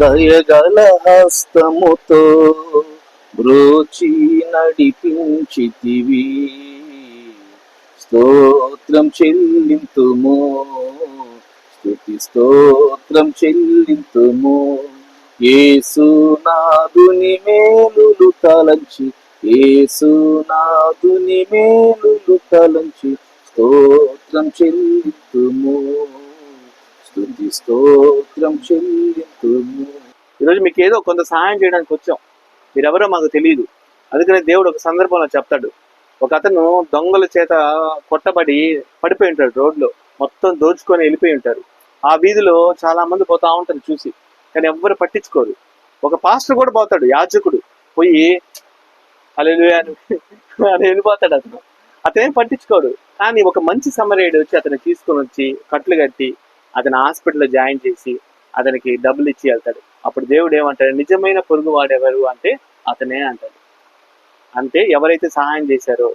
దయగల హస్తముతో బ్రోచి నడిపించితివి. స్తోత్రం చెల్లింతుము స్థుతి స్తోత్రం చెల్లింతుము. ఏసునాదుని మేలులు తలంచి ఏసునాదుని మేలులు తలంచి స్తోత్రం చెల్లింతుము. స్థుతి స్తోత్రం చెల్లి ఈరోజు మీకు ఏదో కొంత సహాయం చేయడానికి వచ్చాం. మీరెవరో మాకు తెలియదు అందుకనే దేవుడు ఒక సందర్భంలో చెప్తాడు. ఒక అతను దొంగల చేత కొట్టబడి పడిపోయి ఉంటాడు రోడ్లో. మొత్తం దోచుకొని వెళ్ళిపోయి ఉంటారు ఆ వీధిలో చాలా మంది పోతా ఉంటారు చూసి. కానీ ఎవ్వరు పట్టించుకోరు. ఒక పాస్టర్ కూడా పోతాడు యాజకుడు. పోయి అలా అని అని వెళ్ళిపోతాడు అతను. అతనేం పట్టించుకోడు. కానీ ఒక మంచి సమరేయుడు వచ్చి అతను తీసుకొని వచ్చి కట్లు కట్టి అతను హాస్పిటల్లో జాయిన్ చేసి అతనికి డబ్బులు ఇచ్చి వెళ్తాడు. అప్పుడు దేవుడు ఏమంటాడు? నిజమైన పొరుగు వాడెవరు? అంటే అతనే అంటాడు. అంటే ఎవరైతే సహాయం చేశారో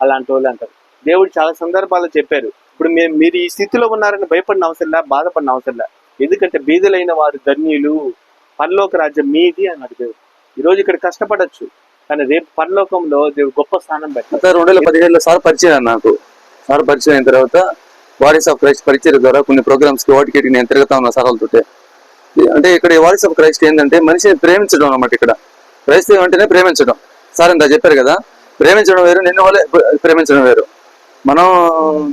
అలాంటి వాళ్ళు అంటారు. దేవుడు చాలా సందర్భాల్లో చెప్పారు. ఇప్పుడు మేము మీరు ఈ స్థితిలో ఉన్నారని భయపడిన అవసరం లే బాధపడిన అవసరం లే ఎందుకంటే బీదలైన వారు ధన్యులు పరలోక రాజ్యం మీది అన్నాడు దేవుడు. ఈరోజు ఇక్కడ కష్టపడొచ్చు కానీ రేపు పరలోకంలో దేవుడు గొప్ప స్థానం పెట్టారు రెండు వేల పదిహేడులో సార్ పరిచయం నాకు. సార్ పరిచయం అయిన తర్వాత వాయిస్ ఆఫ్ క్రైస్ట్ పరిచయం ద్వారా కొన్ని ప్రోగ్రామ్స్కి వాటికి నేను తిరుగుతా ఉన్న సార్లతోటే అంటే ఇక్కడ వాయిస్ ఆఫ్ క్రైస్ట్ ఏంటంటే మనిషిని ప్రేమించడం అన్నమాట ఇక్కడ. క్రైస్తవం అంటేనే ప్రేమించడం. సార్ ఇంత చెప్పారు కదా ప్రేమించడం వేరు నిన్ను వాళ్ళే ప్రేమించడం వేరు. మనం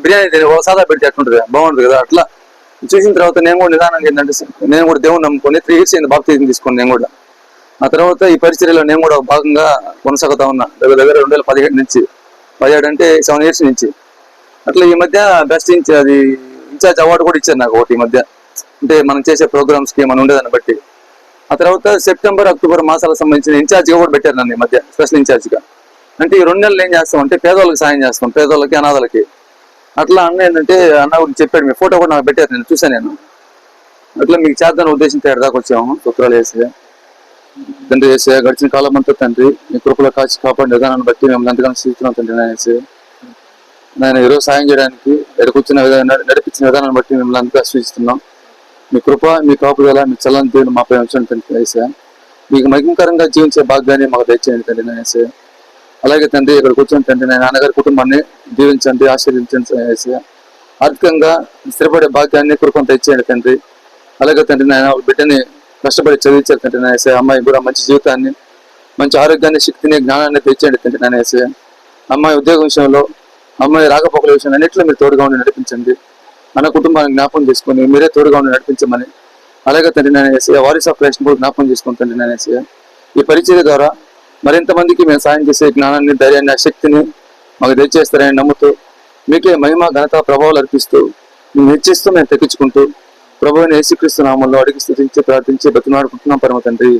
బిర్యానీ తిని ఓ సాదా పెడితే అట్లుంటుంది బాగుంటుంది కదా అట్లా. చూసిన తర్వాత నేను కూడా నిదానంగా ఏంటంటే నేను కూడా దేవుని నమ్ముకొని త్రీ ఇయర్స్ అయింది బాప్తీజం తీసుకుని నేను కూడా. ఆ తర్వాత ఈ పరిచర్యలో నేను కూడా భాగంగా కొనసాగుతా ఉన్నా. దగ్గర దగ్గర రెండు వేల పదిహేడు నుంచి. పదిహేడు అంటే సెవెన్ ఇయర్స్ నుంచి. అట్లా ఈ మధ్య బెస్ట్ ఇంచ్ అది ఇన్ఛార్జ్ అవార్డు కూడా ఇచ్చారు నాకు ఒకటి ఈ మధ్య. అంటే మనం చేసే ప్రోగ్రామ్స్కి మనం ఉండేదాన్ని బట్టి. ఆ తర్వాత సెప్టెంబర్ అక్టోబర్ మాసాలకు సంబంధించిన ఇన్ఛార్జ్గా కూడా పెట్టారు నన్ను ఈ మధ్య స్పెషల్ ఇన్ఛార్జ్గా అంటే ఈ రెండు నెలలు ఏం చేస్తాం అంటే పేదవాళ్ళకి సాయం చేస్తాం పేదవాళ్ళకి అనాథలకి. అట్లా అన్న ఏంటంటే అన్న గురించి చెప్పాడు మీ ఫోటో కూడా నాకు పెట్టారు నేను చూసాను నేను. అట్లా మీకు చేద్దాని ఉద్దేశంతో ఎడదాకా దాకా వచ్చాము శుక్రాలు వేసి. తండ్రి వేసే గడిచిన కాలం అంతా తండ్రి మీ కృపలో కాచి కాపాడిన విధానాన్ని బట్టి మేము ఎంతగానో స్థితున్నాం తండ్రి నేను నాయన ఈరోజు సాయం చేయడానికి ఎడకొచ్చిన విధానం నడిపించిన విధానాన్ని బట్టి మిమ్మల్ని అంతా సూచిస్తున్నాం మీ కృప మీ కాపుదల మీ చల్లని దేవుడు మాపై ఉంచండి తండ్రి వేసే మీకు మహిమకరంగా జీవించే భాగ్యాన్ని మాకు దయచేయండి తండ్రి నేనేసే అలాగే తండ్రి ఇక్కడికి వచ్చిన తండ్రి నేను నాన్నగారి కుటుంబాన్ని దీవించండి ఆశీర్వించండి వేసే ఆర్థికంగా స్థిరపడే భాగ్యాన్ని కృపను తెచ్చేయండి తండ్రి. అలాగే తండ్రి నేను బిడ్డని కష్టపడి చదివించారు తండ్రి నేనేసే అమ్మాయి కూడా మంచి జీవితాన్ని మంచి ఆరోగ్యాన్ని శక్తిని జ్ఞానాన్ని తెచ్చేయండి తండ్రి నేనేసే అమ్మాయి ఉద్యోగం విషయంలో అమ్మాయి రాకపోకల విషయం అన్నింటిలో మీరు తోడుగా ఉండి నడిపించండి. మన కుటుంబాన్ని జ్ఞాపకం చేసుకొని మీరే తోడుగా ఉండి నడిపించమని. అలాగే తండ్రి నేను వారిస్ ఆఫ్ క్రైస్ట్ కూడా జ్ఞాపకం చేసుకుని తండ్రి ఈ పరిచయ ద్వారా మరింత మందికి మేము సాయం చేసే జ్ఞానాన్ని ధైర్యాన్ని శక్తిని మాకు దయచేస్తారని నమ్ముతూ మీకే మహిమ ఘనత ప్రభావాలు అర్పిస్తూ మేము హెచ్చిస్తూ మేము తెప్పించుకుంటూ ప్రభువుని యేసుక్రీస్తు నామంలో అడిగి స్థుతించి ప్రార్థించి బతిమాడుకుంటున్నాం పరమ తండ్రి.